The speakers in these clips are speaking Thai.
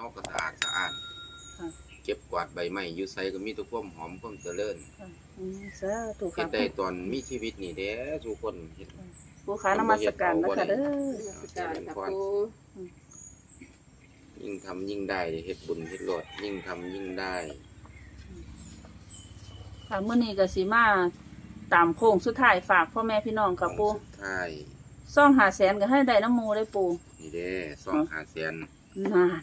เฮาก็สะอาดสะอาดค่ะ เก็บกวาดใบไม้อยู่ไสก็มีแต่ความหอมความเจริญค่ะอืมสาธุเฮ็ค่ะดได้ตอนมีชีวิตนี่แหละทุกคนเฮ็ด ผู้ค้านมัสการนะคะเด้อนมัสการค่ะปูยิ่งทำยิ่งได้เฮ็ดบุญเฮ็ดโลดยิ่งทำยิ่งได้ค่ะมื้อนี้ก็สิมาตามโค้งสุดท้ายฝากพ่อแม่พี่น้องค่ะปูสุดท้ายซ่องหาแสนก็ให้ได้น้ำหมูได้ปูนี่เด้ซองห้าแสนนาน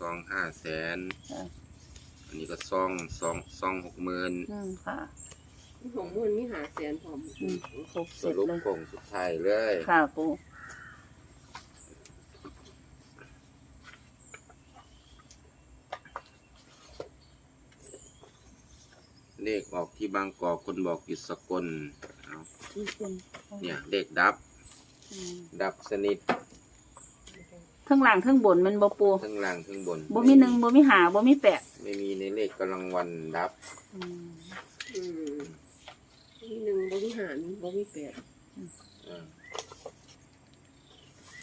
ซองห้าแสนค่ะ อันนี้ก็ซองซองซองหกหมื่นอืมค่ะของมูลมีหาแสนพร้อมอืม ครบสเสร็จรุปเลยโค้งสุดท้ายเลยค่ะปูเลขออกที่บางกอกคนบอกอยู่สกลเอาที่เป็นเนี่ยเลขดับ อืมดับสนิท ทั้งหลังทั้งบนแมันบ่ปูทั้งล่างทั้งบนบ่มีหนึ่งบ่มีหาบ่มีแปดไม่มีในเลขกำลังวันดับอืมอืมมีหนึ่งบ่มีหารบ่มีแปดอ่า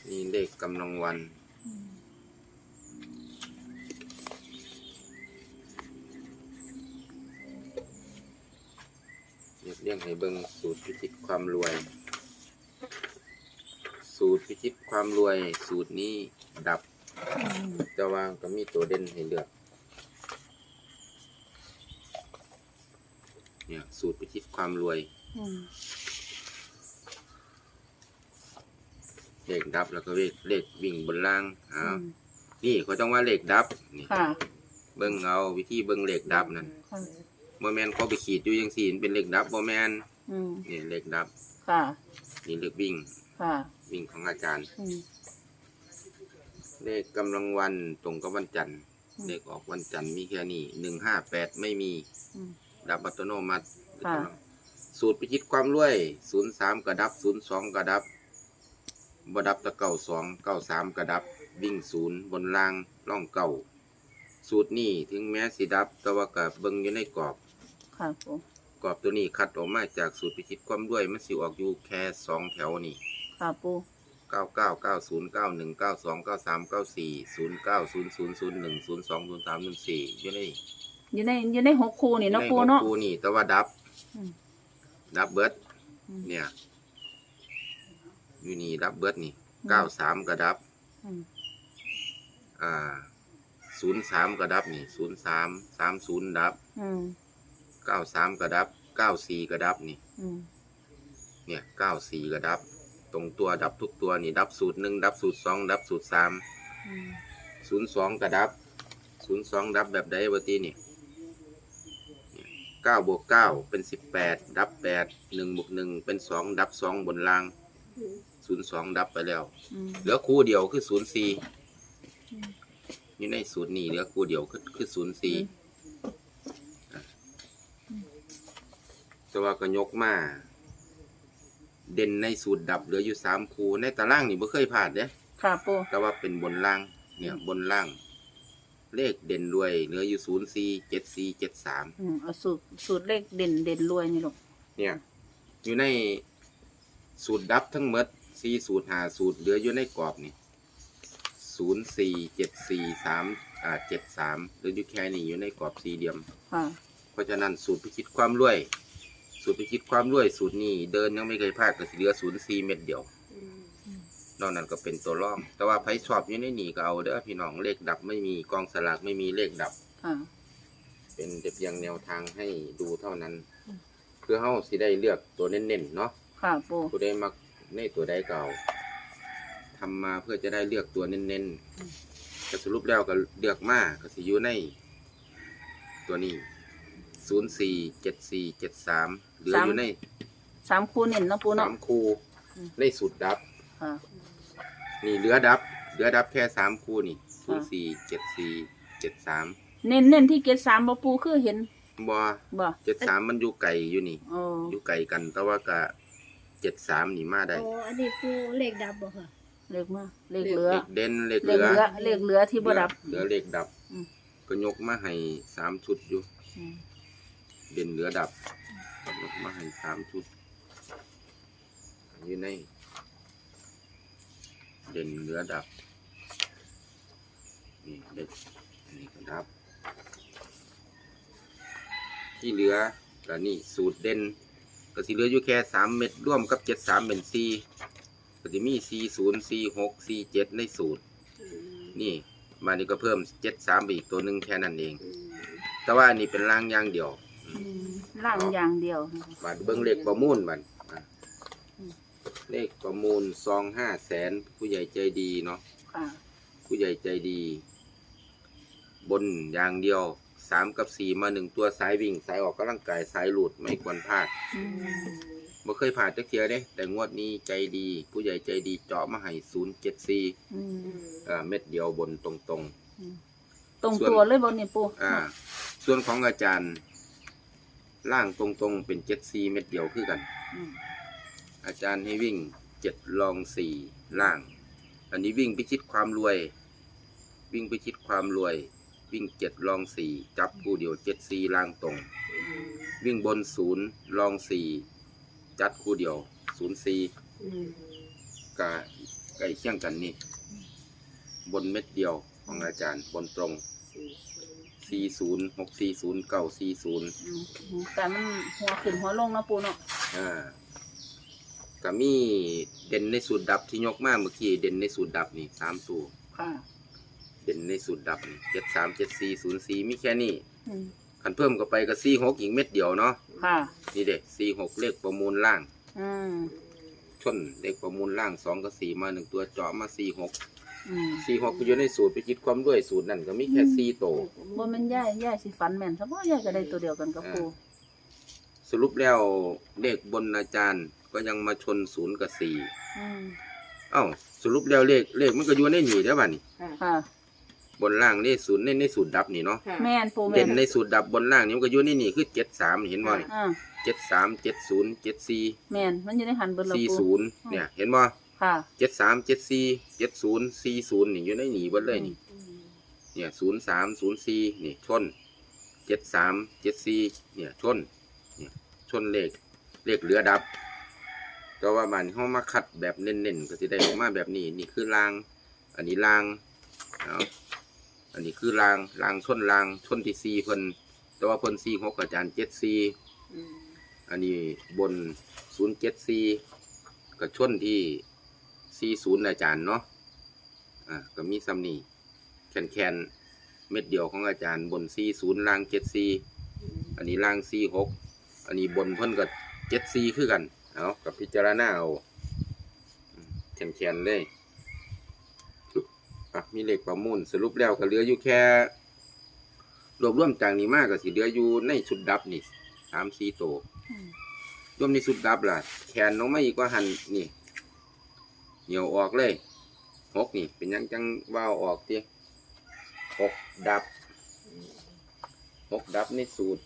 นี่เลขกำลังวันอืมเรียบเรียงให้เบิ่งสูตรพิชิตความรวย สูตรพิชิตความรวยสูตรนี้ดับอืมจะวางก็มีตัวเด่นให้เลือกเนี่ยสูตรพิชิตความรวยอืมเลขดับแล้วก็เลขเลขวิ่งบนล่างอือ้าวมนี่เขาต้องว่าเลขดับนี่ค่ะเบิ่งเอาวิธีเบิ่งเลขดับนั่นค่ะบ่แม่นเขาไปขีดอยู่จังซี่มันเป็นเลขดับบ่แม่นอืมนี่เลขดับค่ะนี่เลขวิ่ง ค่ะ วิ่งของอาจารย์ อืมเลขกำลังวันตรงกับวันจันทร์อืมเลขออกวันจันทร์มีแค่นี้หนึ่งห้าแปดไม่มี อืม ดับอัตโนมัติค่ะ สูตรพิชิตความรวย ศูนย์สามกระดับ ศูนย์สองกระดับบดับตะเก้าสองเก้าสามกระดับ วิ่งศูนย์บนล่างล่องเก้าสูตรนี้ถึงแม้สิดับ แต่ว่ากับเบิ่งอยู่ในกรอบ ค่ะปูกรอบตัวนี้คัดออกมาจากสูตรพิชิตความรวย มันสิออกอยู่แค่สองแถวนี่ ค่ะปูเก้าเก้าเก้าศูนย์เก้าหนึ่งเก้าสองเก้าสามเก้าสี่ศูนย์เก้าศูนย์ศูนย์ศูนย์หนึ่งศูนย์สองศูนย์สามศูนย์สี่อยู่ในอยู่ในอยู่ในหกคู่นี่เนาะในปูของเนาะกูนี่ แต่ว่าดับ อืมดับเบิดอืม เนี่ย อยู่นี่ดับเบิดนี่เก้าสามก็ดับ อืมอ่าศูนย์สามก็ดับนี่ศูนย์สามสามศูนย์ดับอืมเก้าสามก็ดับเก้าสี่ก็ดับนี่ อืมเนี่ยเก้าสี่ก็ดับต รงตัวดับทุกตัวนี่ดับสูตรหนึ่งดับสูตรสองดับสูตรสามอืมศูนย์สองก็ดับศูนย์สองดับแบบใดวะตีนี่เก้าบวกเก้าเป็นสิบแปดดับแปดหนึ่งบวกหนึ่งเป็นสองดับสองบนล่างอืมศูนย์สองดับไปแล้ว อืมเหลือคู่เดียวคือศูนย์สี่อืมอยู่ในศูนย์นี่เหลือคู่เดียวคือคือศูนย์สี่แต่ว่าก็ยกมา เด่นในสูตรดับเหลืออยู่สามคู่ในตารางนี่ไม่เคยพลาดเด้ค่ะปูแต่ว่าเป็นบนล่างเนี่ยบนล่าง เลขเด่นรวยเหลืออยู่ศูนย์สี่เจ็ดสี่เจ็ดสามอืมเอาสูตรสูตรเลขเด่นเด่นรวยนี่ลูกเนี่ย อยู่ในสูตรดับทั้งหมดสี่สูตรหาสูตรเหลืออยู่ในกรอบนี่ศูนย์สี่เจ็ดสี่สามอ่าเจ็ดสามเหลืออยู่แค่นี้อยู่ในกรอบสี่เหลี่ยม ค่ะ เพราะฉะนั้นสูตรพิชิตความรวย สูตรพิชิตความรวยสูตรนี้เดินยังไม่เคยพลาดก็สิเหลือศูนย์สี่เม็ดเดียวอืมนอกนั้นก็เป็นตัวร่อง แต่ว่าไพ่ชอบอยู่ในนี่ก็เอาเด้อพี่น้องเลขดับไม่มีกองสลากไม่มีเลขดับ ค่ะ เป็นแต่เพียงแนวทางให้ดูเท่านั้นอืมเพื่อเฮาสิได้เลือกตัวเน้นๆเนาะค่ะปูผู้ใดมักในตัวใดเก่าทำมาเพื่อจะได้เลือกตัวเน้นๆก็สรุปแล้วก็เลือกมาก็สิอยู่ในตัวนี้ ศูนย์สี่เจ็ดสี่เจ็ดสามเหลืออยู่ในสามคู่เน้นเนาะปูสาเนาะ มคู่อืม ในสุดดับ ค่ะ นี่เหลือดับ เหลือดับแค่สามคู่นี่ศูค่ะนย์สี่เจ็ดสี่เจ็ดสามเน้นเน้นที่เกตสามบ่ปูคือเห็นบ่บ่เจ็ดสามมันอยู่ไกลอยู่นี่โอ้อยู่ไกลกันแต่ว่าก็เจ็ดสามนี่มาได้โอ้อันนี้ปูเลขดับบ่ค่ะ เลขมาเลขเหลือ เลขเด่นเลขเลเหขลือ เหลือเลขเหลือที่บ่ดับ เหลือเลขดับ อืม ก็ยกมาให้สามชุดอยู่ อืม เด่นเหลือดับยกมาให้สามชุดอยู่ในเด่นเหลือดับนนี่เด็กอันนี้ก็ดับ ที่เหลือก็นี่สูตรเด่นก็สิเหลืออยู่แค่สามเม็ดร่วมกับเจ็ดสามเป็นสี่ก็จะมีสี่ศูนย์สี่หกสี่เจ็ดในสูตร นี่มานี่ก็เพิ่มเจ็ดสามไปอีกตัวหนึ่งแค่นั้นเอง แต่ว่าอันนี้เป็นล่างอย่างเดียวอืม ล่างอย่างเดียวนะคะบาดเบิ้งเลขประมูลมันอะอืมเลขประมูลซองห้าแสนผู้ใหญ่ใจดีเนาะค่ะผู้ใหญ่ใจดี บนอย่างเดียวสามกับสี่มาหนึ่งตัวสายวิ่งสายออกกำลังกายสายหลุดไม่ควรพลาดอืมบ่เคยผ่านจักเทียเด้แต่งวดนี้ใจดี ผู้ใหญ่ใจดีเจาะมาให้ศูนย์เจ็ดสี่อืมอ่าเม็ดเดียวบนตรงตรงส่วนตัวเลยบนนี่ปูๆอ่า ส่วนของอาจารย์ ล่างตรงๆเป็นเจ็ดสี่เม็ดเดียวคือกัน อืมอาจารย์ให้วิ่งเจ็ดลองสี่ล่าง อันนี้วิ่งพิชิตความรวย วิ่งพิชิตความรวย วิ่งเจ็ดลองสี่จับคู่เดียวเจ็ดสี่ล่างตรงวิ่งบนศูนย์ลองสี่จัดคู่เดียวศูนย์สี่กะใกล้เคียงกันนี่ บนเม็ดเดียวของอาจารย์บนตรง สี่ ศูนย์หกสี่ศูนย์เก้าสี่ศูนย์อืมแต่มันหัวขึ้นหัวลงเนาะปูเนาะอ่าก็มีเด่นในสูตรดับที่ยกมาเมื่อกี้เด่นในสูตรดับนี่สามตัวค่ะเด่นในสูตรดับนี่เจ็ดสามเจ็ดสี่ศูนย์สี่มีแค่นี้อืมขันเพิ่มก็ไปก็สี่หกอีกเม็ดเดียวเนาะค่ะนี่เด็สี่หกเลขประมูลล่าง อืม ชนเลขประมูลล่างสองกับสี่มาหนึ่งตัวเจาะมาสี่หกอืมสี่หกก็อยู่ในสูตรไปคิดความด้วยสูตรนั่นก็มีแค่สี่โตวบ่แม่นย่ายย่ายสิฝันแม่นซะบ่ย่ายก็ได้ตัวเดียวกันกับปูสรุปแล้วเลขบนอาจารย์ก็ยังมาชนศูนย์กับสี่อืมเอ้าสรุปแล้วเลขเลขมันก็อยู่ในหนีแล้วบ้านี่ค่ะ บนล่างนี่ศูนย์ในในสูตรดับนี่เนาะแม่นปูแม่เด่นนในสูตรดับบนล่างนี่มันก็อยู่ในนี่คือเจ็ดสามเห็นบ่อ่าเจ็ดสามเจ็ดศูนย์เจ็ดสี่แม่นมันอยู่ในหันเบิดแล้วสี่ปูศูนย์เนี่ยเห็นบ่ค่ะ เจ็ดสามเจ็ดสี่เจ็ดศูนย์สี่ศูนย์นี่อยู่ในหนีเบดเลยนี่เนี่ยศูนย์สามศูนย์สี่นี่ชนเจ็ดสามเจ็ดสี่เนี่ยชนเนี่ยชนเลขเลขเหลือดับ ก็ว่ามันเขามาคัดแบบเน้นๆก็จะได้ออกมาแบบนี้นี่คือราง อันนี้รางเอา อันนี้คือรางรางชนรางชนที่สี่เพิ่นแต่ว่าเพิ่นสี่หกอาจารย์เจ็ดสี่อันนี้บนศูนย์เจ็ดสี่ก็ชนที่สี่ศูนย์อาจารย์เนาะอ่าก็มีซ้ำนี่แคนแคนๆเม็ดเดียวของอาจารย์บนซีศูนย์ล่างเจ็ดซีอันนี้ล่างซีหกอันนี้บนเพิ่นกับเจ็ดซีคือกันเอากับพิจารณาเอาแคนแคนๆเลย อะมีเลขประมูลสรุปแล้วก็เหลืออยู่แค่ รวบรวมจากนี้มากก็สิเหลืออยู่ในชุดดับนี่สามสี่ตัวอืมรวมในชุดดับล่ะแขนน้องไม่อีกว่าหันนี่ เหนียวออกเลยหกนี่ เป็นหยังจังว่าวออกทีหกดับหกดับในสูตร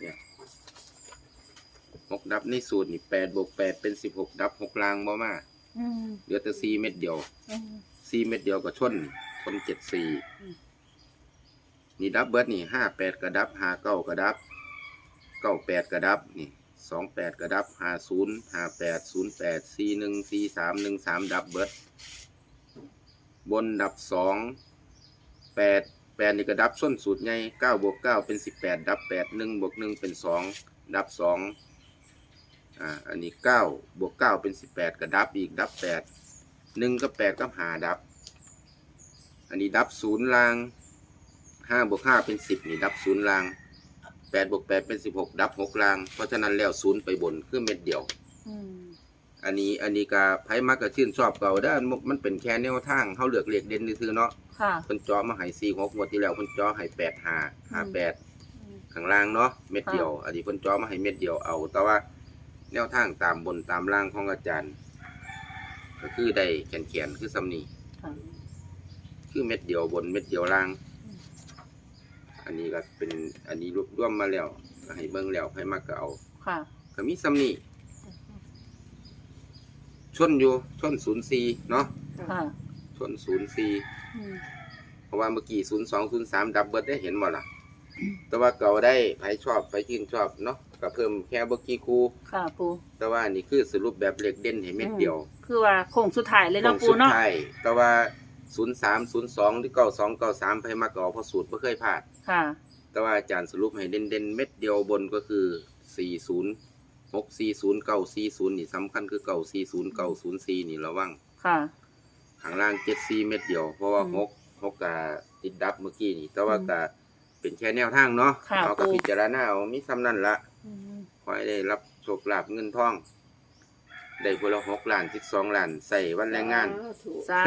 เนี่ยหกดับในสูตรนี่แปดบวกแปดเป็นสิบหกดับหกลางบ่มาอืมเหลือแต่สี่เม็ดเดียวอืม สี่เม็ดเดียวก็ชนชนเจ็ดสี่อืมนี่ดับเบิดนี่ห้าแปดกระดับห้าเก้ากระดับเก้าแปดกระดับนี่สองแปดกระดับห้าศูนย์ห้าแปดศูนย์แปดสี่หนึ่งสี่สามหนึ่งสามดับเบิดบนดับสองแปดแปดนี่กระดับส้นสูตรไงเก้าบวกเก้าเป็นสิบแปดดับแปดหนึ่งบวกหนึ่งเป็นสองดับสองอ่าอันนี้เก้าบวกเก้าเป็นสิบแปดกระดับอีกดับแปด หนึ่งกับแปดกับหาดับ อันนี้ดับศูนย์ลางห้าบวกห้าเป็นสิบนี่ดับศูนย์ลางแปดบวกแปดเป็นสิบหกดับหกลาง เพราะฉะนั้นแล้วศูนย์ไปบนคือเม็ดเดียว อืมอันนี้อันนี้ก็ไพ่มักก็ชื่นชอบเก่าได้อมันเป็นแค่แนวทางเขาเลือกเลขเด่นซื่อๆเนาะค่ะเพิ่นจอมาให้สี่หกงวดที่แล้วเพิ่นจอให้แปดห้าห้าแปดอืมข้างล่างเนาะเม็ดเดียว อันนี้เพิ่นจอมาให้เม็ดเดียวเอา แต่ว่าแนวทางตามบนตามล่างของอาจารย์ ก็คือได้แขนๆคือซ้ำนี่ค่ะคือเม็ดเดียวบนเม็ดเดียวล่าง อันนี้ก็เป็นอันนี้รวบรวมมาแล้วก็ให้เบิ่งแล้วให้มักก็เอาค่ะก็มีซ้ำนี่ชนอยู่ชนศูนย์สี่เนาะค่ะชนศูนย์สี่อืมเพราะว่าเมื่อกี้ศูนย์สองศูนย์สามดับเบิลได้เห็นหมดล่ะแต่ว่าเก่าได้ใครชอบใครชื่นชอบเนาะ ก็เพิ่มแค่เมื่อกี้ครูค่ะปูแต่ว่านี่คือสรุปแบบเล็กเด่นให้เม็ดเดียวคือว่าโค้งสุดท้ายเลยขอเนาะงปูสุดเนาะท้ายแต่ว่าศูนย์สามศูนย์สองหรือเก้าสองเก้าสามไปมาก่อเพราะสูตรไม่เคยพลาดค่ะ แต่ว่าอาจารย์สรุปให้เด่นเด่นๆเม็ดเดียวบนก็คือสี่ศูนย์หกสี่ศูนย์เก้าสี่ศูนย์นี่สำคัญคือเก้าสี่ศูนย์เก้าศูนย์สี่นี่ระวังค่ะข้างล่างเจ็ดสี่เม็ดเดียว เพราะว่าอืมหกหกกะติดดับเมื่อกี้นี่ แต่ว่าอืมกะเป็นแค่แนวทางเนาะค่ะเอากับครูพิจารณาเอามีซ้ำนั่นละอืม ขอให้ได้รับโชคลาภเงินทอง ได้พละหกล้านสิบสองล้านใส่วันแรงงาน สา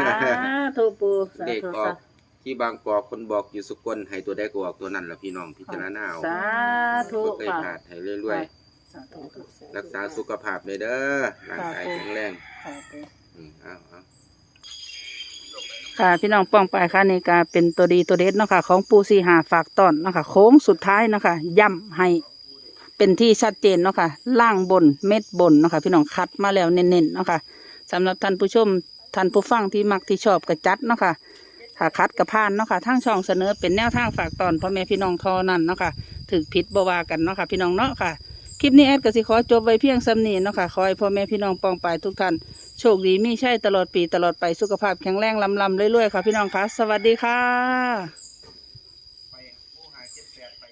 ธุปูสาเด็กธุออสากที่บางกอกคนบอกอยู่สกลให้ตัวได้ก็ออกตัวนั้นละพี่น้องพิจารณาเอาสาธุบ่เคยค่ะพลาดให้เรื่อยสาธุค่ะๆ รักษาสุขภาพเลยเด้อร่างกายค่ะแข็งแรงค่ะปูอืมเอาเอา ค่ะพี่น้องป้องไปค่ะนี่ก็เป็นตัวดีตัวเด็ดเนาะค่ะของปูสีหาฝากต้อนเนาะค่ะโค้งสุดท้ายเนาะค่ะย่ำให้ เป็นที่ชัดเจนเนาะค่ะล่างบนเม็ดบนเนาะค่ะพี่น้องคัดมาแล้วเน้นๆเนาะค่ะสำหรับท่านผู้ชมท่านผู้ฟังที่มักที่ชอบกระจัดเนาะค่ะถ้าคัดกระพานเนาะค่ะทางช่องเสนอเป็นแนวทางฝากตอนพ่อแม่พี่น้องเทอนั้นเนาะค่ะถึกผิดบวากันเนาะค่ะพี่น้องเนาะค่ะคลิปนี้แอดกสิขอจบไว้เพียงสำนีเนาะค่ะขอให้พ่อแม่พี่น้องปองไปายทุกท่านโชคดีมีใช่ตลอดปีตลอดไปสุขภาพแข็งแรงลำลำเรื่อยๆค่ะพี่น้องคะสวัสดีค่ะ